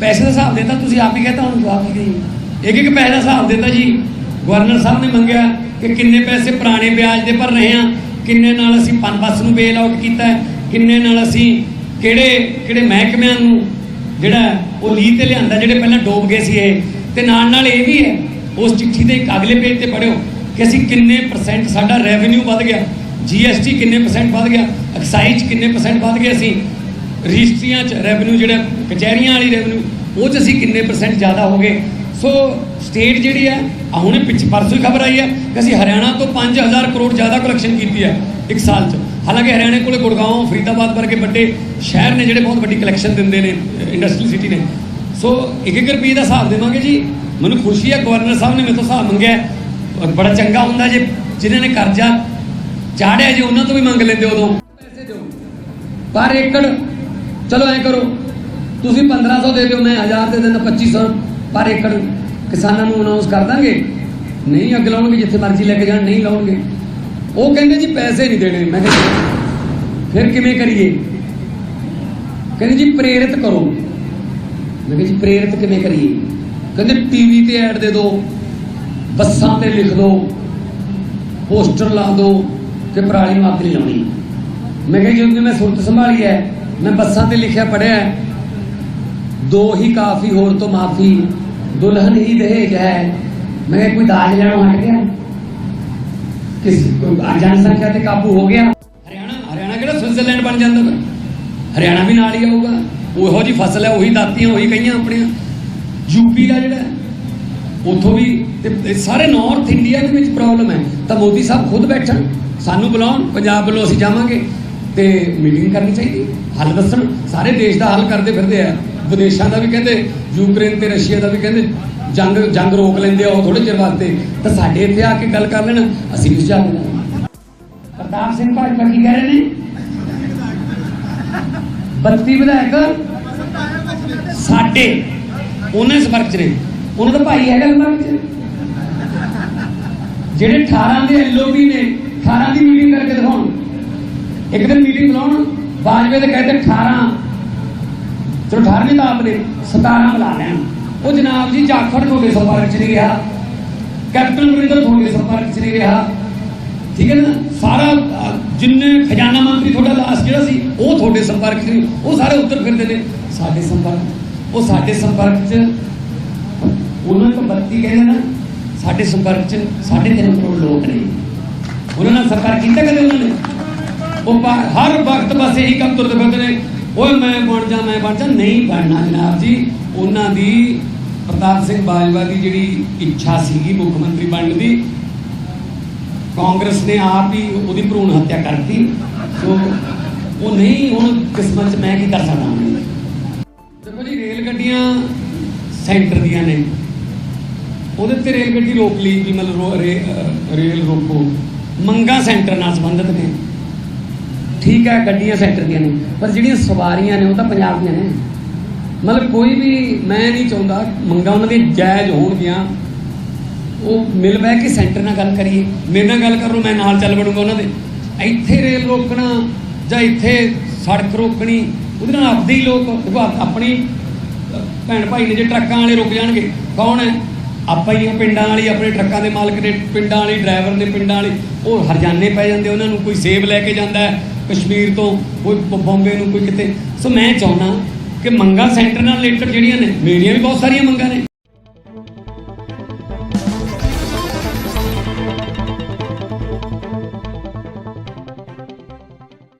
ਪੈਸੇ ਦਾ ਹਿਸਾਬ ਦਿੱਤਾ, ਤੁਸੀਂ ਆਪ ਹੀ ਕਹਤਾ ਹੁਣ ਜਵਾਬ ਕੀ ਦੇਈਏ ਇੱਕ ਇੱਕ ਪੈਸੇ ਦਾ ਹਿਸਾਬ ਦਿੱਤਾ ਜੀ। ਗਵਰਨਰ ਸਾਹਿਬ ਨੇ ਮੰਗਿਆ ਕਿ ਕਿੰਨੇ ਪੈਸੇ ਪੁਰਾਣੇ ਵਿਆਜ ਦੇ ਭਰ ਰਹੇ ਆ ਕਿੰਨੇ ਨਾਲ ਅਸੀਂ ਪਨਬਸ ਨੂੰ ਬੇਲ ਆਊਟ ਕੀਤਾ ਕਿੰਨੇ ਨਾਲ ਅਸੀਂ ਕਿਹੜੇ ਕਿਹੜੇ ਮਹਿਕਮਿਆਂ ਨੂੰ ਜਿਹੜਾ ਉਹ ਲੀਹ ਤੇ ਲਿਆਂਦਾ, ਜਿਹੜੇ ਪਹਿਲਾਂ ਡੋਬ ਗਏ ਸੀ ਇਹ। ਤੇ ਨਾਲ ਨਾਲ ਇਹ ਵੀ ਹੈ, ਉਸ ਚਿੱਠੀ ਦੇ ਇੱਕ ਅਗਲੇ ਪੇਜ ਤੇ ਪੜਿਓ ਕਿ ਅਸੀਂ ਕਿੰਨੇ ਪਰਸੈਂਟ ਸਾਡਾ ਰੈਵਨਿਊ ਵੱਧ ਗਿਆ। ਜੀਐਸਟੀ ਕਿੰਨੇ ਪਰਸੈਂਟ ਵੱਧ ਗਿਆ ਐਕਸਾਈਜ਼ ਕਿੰਨੇ ਪਰਸੈਂਟ ਵੱਧ ਗਏ ਅਸੀਂ ਰਜਿਸਟਰੀਆਂ ਚ ਰੈਵਨਿਊ ਜਿਹੜਾ, ਕਚਹਿਰੀਆਂ ਵਾਲੀ ਰੈਵਨਿਊ ਉਹ ਚ ਅਸੀਂ ਕਿੰਨੇ ਪਰਸੈਂਟ ਜ਼ਿਆਦਾ ਹੋ ਗਏ? ਸੋ ਸਟੇਟ ਜਿਹੜੀ ਹੈ ਆ ਹੁਣੇ ਪਿੱਛੇ ਪਰਸੋਂ ਹੀ ਖਬਰ ਆਈ ਹੈ ਕਿ ਅਸੀਂ ਹਰਿਆਣਾ ਤੋਂ 5000 ਕਰੋੜ ਜ਼ਿਆਦਾ ਕਲੈਕਸ਼ਨ ਕੀਤੀ ਹੈ ਇੱਕ ਸਾਲ ਚ। ਹਾਲਾਂਕਿ ਹਰਿਆਣੇ ਕੋਲੇ ਗੁੜਗਾਉਂ ਫਰੀਦਾਬਾਦ ਵਰਗੇ ਵੱਡੇ ਸ਼ਹਿਰ ਨੇ ਜਿਹੜੇ ਬਹੁਤ ਵੱਡੀ ਕਲੈਕਸ਼ਨ ਦਿੰਦੇ ਨੇ ਇੰਡਸਟਰੀ ਸਿਟੀ ਨੇ। ਸੋ ਇੱਕ ਇੱਕ ਰੁਪਏ ਦਾ ਹਿਸਾਬ ਦੇਵਾਂਗੇ ਜੀ। ਮੈਨੂੰ ਖੁਸ਼ੀ ਹੈ, ਗਵਰਨਰ ਸਾਹਿਬ ਨੇ ਮੇਰੇ ਤੋਂ ਹਿਸਾਬ ਮੰਗਿਆ ਔਰ ਬੜਾ ਚੰਗਾ ਹੁੰਦਾ ਜੇ ਜਿਨ੍ਹਾਂ ਨੇ ਕਰਜ਼ਾ ਚਾੜਿਆ ਜੇ, ਉਹਨਾਂ ਤੋਂ ਵੀ ਮੰਗ ਲੈਂਦੇ ਉਦੋਂ। ਪੈਸੇ ਦਿਓ। ਪਰ ਏਕੜ ਚਲੋ ਐ ਕਰੋ, ਤੁਸੀਂ 1500 ਦੇ ਦਿਓ, ਮੈਂ 1000 ਦੇ ਦਿੰਦਾ 2500 ਪਰ ਏਕੜ ਕਿਸਾਨਾਂ ਨੂੰ ਅਨਾਉਂਸ ਕਰ ਦਾਂਗੇ। ਨਹੀਂ ਅੱਗ ਲਾਉਣਗੇ ਜਿੱਥੇ ਮਰਜ਼ੀ ਲੈ ਕੇ ਜਾਣ, ਨਹੀਂ ਲਾਉਣਗੇ। ਉਹ ਕਹਿੰਦੇ ਜੀ ਪੈਸੇ ਨਹੀਂ ਦੇਣੇ। ਮੈਂ ਕਿਹਾ, ਫਿਰ ਕਿਵੇਂ ਕਰੀਏ? ਕਹਿੰਦੇ ਜੀ ਪ੍ਰੇਰਿਤ ਕਰੋ। ਮੈਂ ਕਿਹਾ ਜੀ ਪ੍ਰੇਰਿਤ ਕਿਵੇਂ ਕਰੀਏ? ਕਹਿੰਦੇ ਟੀਵੀ ਤੇ ਐਡ ਦੇ ਦਿਓ, ਬੱਸਾਂ ਤੇ ਲਿਖ ਦਿਓ, ਪੋਸਟਰ ਲਾ ਦਿਓ ਕਿ ਪਰਾਲੀ ਨੂੰ ਅੱਗ ਨਹੀਂ ਲਾਉਣੀ। ਮੈਂ ਕਿਹਾ ਜੀ ਜਦੋਂ ਮੈਂ ਸੁਰਤ ਸੰਭਾਲੀ ਹੈ। ਮੈਂ ਬੱਸਾਂ ਤੇ ਲਿਖਿਆ ਪੜਿਆ ਦੋ ਹੀ ਕਾਫੀ ਹੋਰ ਤੋਂ ਮਾਫੀ, ਦੁਲਹਨ ਹੀ ਦਹੇਜ ਹੈ। ਮੈਂ ਕਿਹਾ ਕੋਈ ਦਾਜ ਲੈਣੋਂ ਹਟ ਗਿਆ ਕਿਸ ਕੋਈ ਜਨਸੰਖਿਆ ਤੇ ਕਾਬੂ ਹੋ ਗਿਆ। ਹਰਿਆਣਾ ਹਰਿਆਣਾ ਕਿਹੜਾ ਸਵਿਟਜ਼ਰਲੈਂਡ ਬਣ ਜਾਂਦਾ ਵਾ? ਹਰਿਆਣਾ ਵੀ ਨਾਲ ਹੀ ਆਊਗਾ। ਉਹੋ ਜੀ ਫਸਲ ਹੈ, ਉਹੀ ਦਾਤੀਆਂ, ਉਹੀ ਕਈਆਂ ਆਪਣੀਆਂ। ਯੂਪੀ ਦਾ ਜਿਹੜਾ ਉਥੋਂ ਵੀ ਤੇ ਸਾਰੇ ਨਾਰਥ ਇੰਡੀਆ ਦੇ ਵਿੱਚ ਪ੍ਰੋਬਲਮ ਹੈ। ਤਾਂ ਮੋਦੀ ਸਾਹਿਬ ਖੁਦ ਬੈਠਣ। ਸਾਨੂੰ ਬੁਲਾਉਣ, ਪੰਜਾਬ ਵੱਲੋਂ ਅਸੀਂ ਜਾਵਾਂਗੇ। ਤੇ ਮੀਟਿੰਗ ਕਰਨੀ ਚਾਹੀਦੀ? ਹੱਲ ਦੱਸਣ। ਸਾਰੇ ਦੇਸ਼ ਦਾ ਹੱਲ ਕਰਦੇ ਫਿਰਦੇ ਆ। ਵਿਦੇਸ਼ਾਂ ਦਾ ਵੀ ਕਹਿੰਦੇ ਯੂਕਰੇਨ ਤੇ ਰਸ਼ੀਆ ਦਾ ਵੀ ਕਹਿੰਦੇ। ਜੰਗ ਜੰਗ ਰੋਕ ਲੈਂਦੇ ਆ ਉਹ ਥੋੜੇ ਚਿਰ ਵਾਸਤੇ। ਤਾਂ ਸਾਡੇ ਇੱਥੇ ਆ ਕੇ ਗੱਲ ਕਰ ਲੈਣ। ਅਸੀਂ ਵੀ ਸੁਝਾਅ ਦੇਣਾ। ਪ੍ਰਤਾਪ ਸਿੰਘ ਭਾਜਪਾ ਕੀ ਕਹਿ ਰਹੇ ਨੇ? 32 ਵਿਧਾਇਕ। ਸਾਡੇ। ਉਹਨਾਂ ਸੰਪਰਕ ਚ ਨੇ। ਉਹਨਾਂ ਦਾ ਭਾਈ ਹੈਗਾ ਸੰਪਰਕ ਚ ਜਿਹੜੇ 18 ਦੇ ਐਲਓਪੀ ਨੇ 18 ਦੀ ਮੀਟਿੰਗ ਕਰਕੇ ਦਿਖਾਉਣ ਇੱਕ ਦਿਨ ਮੀਟਿੰਗ ਬੁਲਾਉਣ, ਬਾਜਵੇ ਦੇ ਕਹਿੰਦੇ 18 ਚਲੋ 18ਵੀਂ ਤਾਂ ਆਪਨੇ 17 ਬੁਲਾ ਲੈਣ। ਉਹ ਜਨਾਬ ਜੀ ਜਾਖੜ ਤੁਹਾਡੇ ਸੰਪਰਕ ਚ ਨਹੀਂ ਰਿਹਾ। ਕੈਪਟਨ ਅਮਰਿੰਦਰ ਤੁਹਾਡੇ ਸੰਪਰਕ ਚ ਨਹੀਂ ਰਿਹਾ। ਠੀਕ ਹੈ ਨਾ? ਸਾਰਾ, ਜਿੰਨੇ ਖਜ਼ਾਨਾ ਮੰਤਰੀ ਤੁਹਾਡਾ ਲਾਸਟ ਜਿਹੜਾ ਸੀ, ਉਹ ਤੁਹਾਡੇ ਸੰਪਰਕ 'ਚ ਨਹੀਂ। ਉਹ ਸਾਰੇ ਉੱਤਰ ਫਿਰਦੇ ਨੇ। ਸਾਡੇ ਸੰਪਰਕ, ਉਹ ਸਾਡੇ ਸੰਪਰਕ 'ਚ, ਉਹਨਾਂ ਨੂੰ 32 ਕਹਿੰਦੇ ਨਾ ਸਾਡੇ ਸੰਪਰਕ 'ਚ ਸਾਢੇ ਤਿੰਨ ਕਰੋੜ ਲੋਕ ਨੇ। ਉਹਨਾਂ ਨਾਲ ਸੰਪਰਕ ਕੀਤਾ ਕਦੇ ਉਹਨਾਂ ਨੇ? ਉਹ ਹਰ ਵਕਤ ਬਸ ਇਹੀ ਕੰਮ ਤੁਰਦੇ ਫਿਰਦੇ ਨੇ। ਓਏ, ਮੈਂ ਬਣ ਜਾ, ਮੈਂ ਬਣ ਜਾ, ਨਹੀਂ ਬਣਨਾ ਜਨਾਬ ਜੀ। ਉਹਨਾਂ ਦੀ ਪ੍ਰਤਾਪ ਸਿੰਘ ਬਾਜਵਾ ਦੀ ਜਿਹੜੀ ਇੱਛਾ ਸੀਗੀ ਮੁੱਖ ਮੰਤਰੀ ਬਣਨ ਦੀ, ਕਾਂਗਰਸ ਨੇ ਆਪ ਹੀ ਉਹਦੀ ਭਰੂਣ ਹੱਤਿਆ ਕਰਤੀ। ਸੋ ਉਹ ਨਹੀਂ, ਹੁਣ ਕਿਸਮਤ 'ਚ ਮੈਂ ਕੀ ਕਰ ਸਕਦਾ ਦੇਖੋ ਜੀ, ਰੇਲ ਗੱਡੀਆਂ ਸੈਂਟਰ ਦੀਆਂ ਨੇ। ਉਹਦੇ ਤੇ ਰੇਲ ਗੱਡੀ ਰੋਕ ਲਈ, ਵੀ ਮਤਲਬ ਰੇਲ ਰੋਕੋ। ਮੰਗਾ ਸੈਂਟਰ ਨਾਲ ਸੰਬੰਧਿਤ ਨੇ। ਠੀਕ ਹੈ ਗੱਡੀਆਂ, ਸੈਂਟਰ ਦੀਆਂ ਨੇ ਪਰ ਜਿਹੜੀਆਂ ਸਵਾਰੀਆਂ ਨੇ ਉਹ ਤਾਂ ਪੰਜਾਬ ਦੀਆਂ ਨੇ। ਮਤਲਬ ਕੋਈ ਵੀ ਮੈਂ ਨਹੀਂ ਚਾਹੁੰਦਾ ਮੰਗਾ ਉਹਨਾਂ ਦੀ ਜਾਇਜ਼ ਹੋਣਗੀਆਂ। ਉਹ ਮਿਲ ਬਹਿ ਕੇ ਸੈਂਟਰ ਨਾਲ ਗੱਲ ਕਰੀਏ। ਮੇਰੇ ਨਾਲ ਗੱਲ ਕਰੋ, ਮੈਂ ਨਾਲ ਚੱਲ ਵੜੂੰਗਾ ਉਹਨਾਂ ਦੇ। ਇੱਥੇ ਰੇਲ ਰੋਕਣਾ ਜਾਂ ਇੱਥੇ ਸੜਕ ਰੋਕਣੀ, ਉਹਦੇ ਨਾਲ ਆਪਦੇ ਹੀ ਲੋਕ, ਦੇਖੋ ਆਪਣੀ ਭੈਣ ਭਾਈ ਨੇ ਜੇ ਟਰੱਕਾਂ ਵਾਲੇ ਰੁਕ ਜਾਣਗੇ, ਕੌਣ ਹੈ? ਆਪਾਂ ਹੀ ਪਿੰਡਾਂ ਵਾਲੀ, ਆਪਣੇ ਟਰੱਕਾਂ ਦੇ ਮਾਲਕ ਨੇ, ਪਿੰਡਾਂ ਵਾਲੀ, ਡਰਾਈਵਰ ਨੇ ਪਿੰਡਾਂ ਵਾਲੀ। ਉਹ ਹਰਜਾਨੇ ਪੈ ਜਾਂਦੇ, ਉਹਨਾਂ ਨੂੰ ਕੋਈ ਸੇਬ ਲੈ ਕੇ ਜਾਂਦਾ ਕਸ਼ਮੀਰ ਤੋਂ ਕੋਈ ਬ- ਬੰਬੇ ਨੂੰ ਕੋਈ ਕਿਤੇ। ਸੋ ਮੈਂ ਚਾਹੁੰਦਾ ਕਿ ਮੰਗਾ ਸੈਂਟਰ ਨਾਲ ਰਿਲੇਟਡ ਜਿਹੜੀਆਂ ਨੇ, ਮੇਰੀਆਂ ਵੀ ਬਹੁਤ ਸਾਰੀਆਂ ਮੰਗਾਂ ਨੇ।